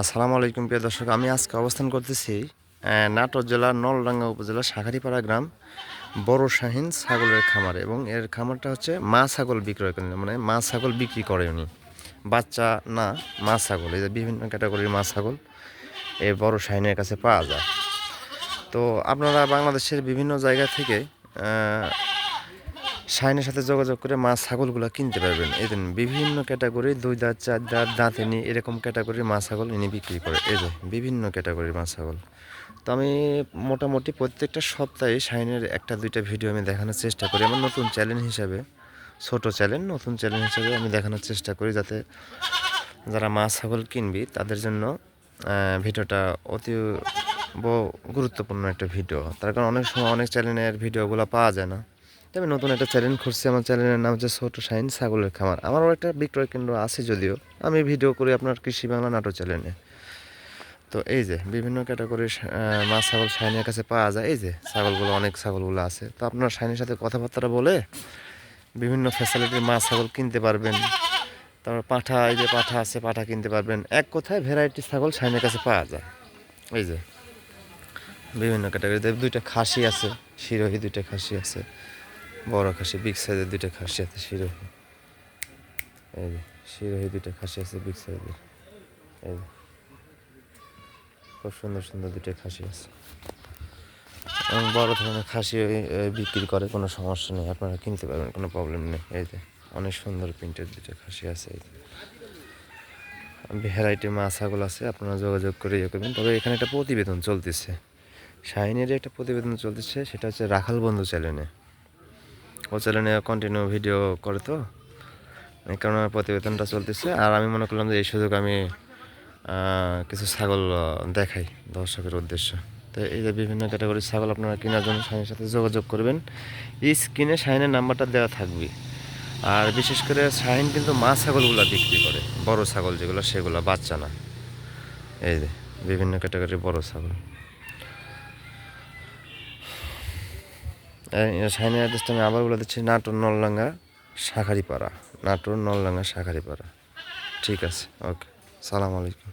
আসসালামু আলাইকুম প্রিয় দর্শক, আমি আজকে অবস্থান করতেছি নাটোর জেলার নলডাঙ্গা উপজেলার শাখারিপাড়া গ্রাম, বড় শাহিন ছাগলের খামার। এবং এর খামারটা হচ্ছে মা ছাগল বিক্রয় করেন মানে মা ছাগল বিক্রি করে উনি। বাচ্চা না, মা ছাগল, এই যে বিভিন্ন ক্যাটাগরির মা ছাগল এই বড় শাহিনের কাছে পাওয়া যায়। তো আপনারা বাংলাদেশের বিভিন্ন জায়গা থেকে শাইনের সাথে যোগাযোগ করে মাছ, ছাগলগুলো কিনতে পারবেন। এই দিন বিভিন্ন ক্যাটাগরি, দুই দাঁত, চার দাঁত, দাঁতেনি, এরকম ক্যাটাগরির মাছ, ছাগল ইনি বিক্রি করে। এই যে বিভিন্ন ক্যাটাগরির মাছ, ছাগল। তো আমি মোটামুটি প্রত্যেকটা সপ্তাহে শাইনের একটা, দুইটা ভিডিও আমি দেখানোর চেষ্টা করি। আমার নতুন চ্যানেল হিসাবে, ছোট চ্যানেল, নতুন চ্যানেল হিসাবে আমি দেখানোর চেষ্টা করি যাতে যারা মাছ, ছাগল কিনবি, তাদের জন্য ভিডিওটা অতি গুরুত্বপূর্ণ একটা ভিডিও। তার কারণ অনেক সময় অনেক চ্যানেলের ভিডিওগুলো পাওয়া যায় না। তো আমি নতুন একটা চ্যানেল খুঁজছি আমার চ্যানেলের নাম হচ্ছে ছোট শাইন ছাগলের খামার। আমারও একটা বিক্রয় কেন্দ্র আছে যদিও। আমি ভিডিও করি আপনার কৃষি বাংলা নাটক চ্যানেলে তো এই যে, বিভিন্ন ক্যাটাগরির মাছ ছাগল শাইনের কাছে পাওয়া যায়। এই যে, ছাগলগুলো, অনেক ছাগলগুলো আছে। তো আপনার শাইনের সাথে কথাবার্তা বলে বিভিন্ন ফ্যাসিলিটির মাছ ছাগল কিনতে পারবেন। তারপর পাঠা, এই যে পাঠা আছে, পাঠা কিনতে পারবেন। এক কথায় ভ্যারাইটি ছাগল শাইনের কাছে পাওয়া যায়। এই যে, বিভিন্ন ক্যাটাগরিতে দুইটা খাসি আছে, শিরোহী দুইটা খাসি আছে। বড় খাসি বিগ সাইজের দুইটা খাসি আছে, শিরোহী। এই যে, শিরোহী দুইটা খাসি আছে বিগ সাইজের এই যে, খুব সুন্দর সুন্দর দুইটা খাসি আছে। এবং বড় ধরনের খাসি বিক্রি করে, কোনো সমস্যা নেই। আপনারা কিনতে পারবেন, কোনো প্রবলেম নেই। এই যে, অনেক সুন্দর প্রিন্টের দুইটা খাসি আছে, এই ভ্যারাইটি মাছাগুলো আছে, আপনারা যোগাযোগ করে ইয়ে করবেন। তবে এখানে একটা প্রতিবেদন চলতেছে। শাহিনের একটা প্রতিবেদন চলতেছে, সেটা হচ্ছে রাখাল বন্ধু চ্যানেলে ও চ্যানেলে কন্টিনিউ ভিডিও করে তো। কারণে প্রতিবেদনটা চলতেছে। আর আমি মনে করলাম যে এই সুযোগ আমি কিছু ছাগল দেখাই দর্শকের উদ্দেশ্য। তো এই যে বিভিন্ন ক্যাটাগরির ছাগল আপনারা কেনার জন্য সাইনের সাথে যোগাযোগ করবেন। এই স্ক্রিনে শাহিনের নাম্বারটা দেওয়া থাকবে। আর বিশেষ করে শাহিন কিন্তু মা ছাগলগুলো বিক্রি করে। বড় ছাগল যেগুলো, সেগুলো বাচ্চা না। এই যে বিভিন্ন ক্যাটাগরির বড় ছাগল। শাহিনের অ্যাড্রেসটা আমি আবার বলে দিচ্ছি, নাটোর নলডাঙ্গা শাখারিপাড়া। নাটোর নলডাঙ্গা শাখারিপাড়া। ঠিক আছে, ওকে, সালাম আলাইকুম।